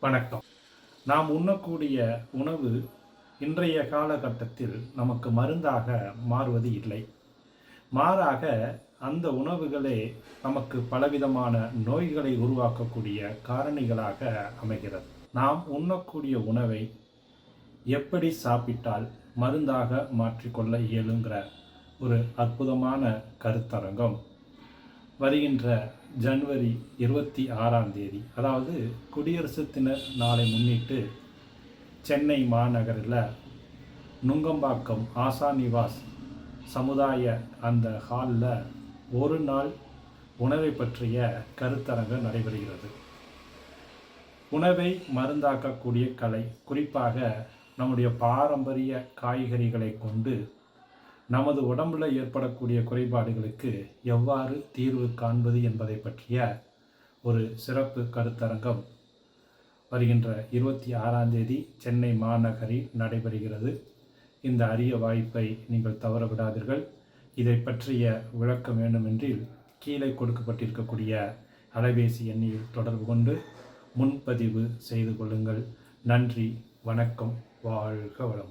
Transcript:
வணக்கம். நாம் உண்ணக்கூடிய உணவு இன்றைய காலகட்டத்தில் நமக்கு மருந்தாக மாறுவது இல்லை. மாறாக அந்த உணவுகளே நமக்கு பலவிதமான நோய்களை உருவாக்கக்கூடிய காரணிகளாக அமைகிறது. நாம் உண்ணக்கூடிய உணவை எப்படி சாப்பிட்டால் மருந்தாக மாற்றிக்கொள்ள இயலுங்கிற ஒரு அற்புதமான கருத்தரங்கம் வருகின்ற ஜனவரி இருபத்தி ஆறாம் தேதி அதாவது குடியரசு தின நாளை முன்னிட்டு சென்னை மாநகரில் நுங்கம்பாக்கம் ஆசா நிவாஸ் சமுதாய அந்த ஹாலில் ஒரு நாள் உணவை பற்றிய கருத்தரங்கு நடைபெறுகிறது. உணவை மருந்தாக்கக்கூடிய கலை குறிப்பாக நம்முடைய பாரம்பரிய காய்கறிகளை கொண்டு நமது உடம்புல ஏற்படக்கூடிய குறைபாடுகளுக்கு எவ்வாறு தீர்வு காண்பது என்பதை பற்றிய ஒரு சிறப்பு கருத்தரங்கம் வருகின்ற இருபத்தி ஆறாம் தேதி சென்னை மாநகரில் நடைபெறுகிறது. இந்த அரிய வாய்ப்பை நீங்கள் தவற விடாதீர்கள் இதை பற்றிய விளக்கம் வேண்டுமென்றில் கீழே கொடுக்கப்பட்டிருக்கக்கூடிய அலைபேசி எண்ணில் தொடர்பு கொண்டு முன்பதிவு செய்து கொள்ளுங்கள். நன்றி வணக்கம் வாழ்க வளமுடன்.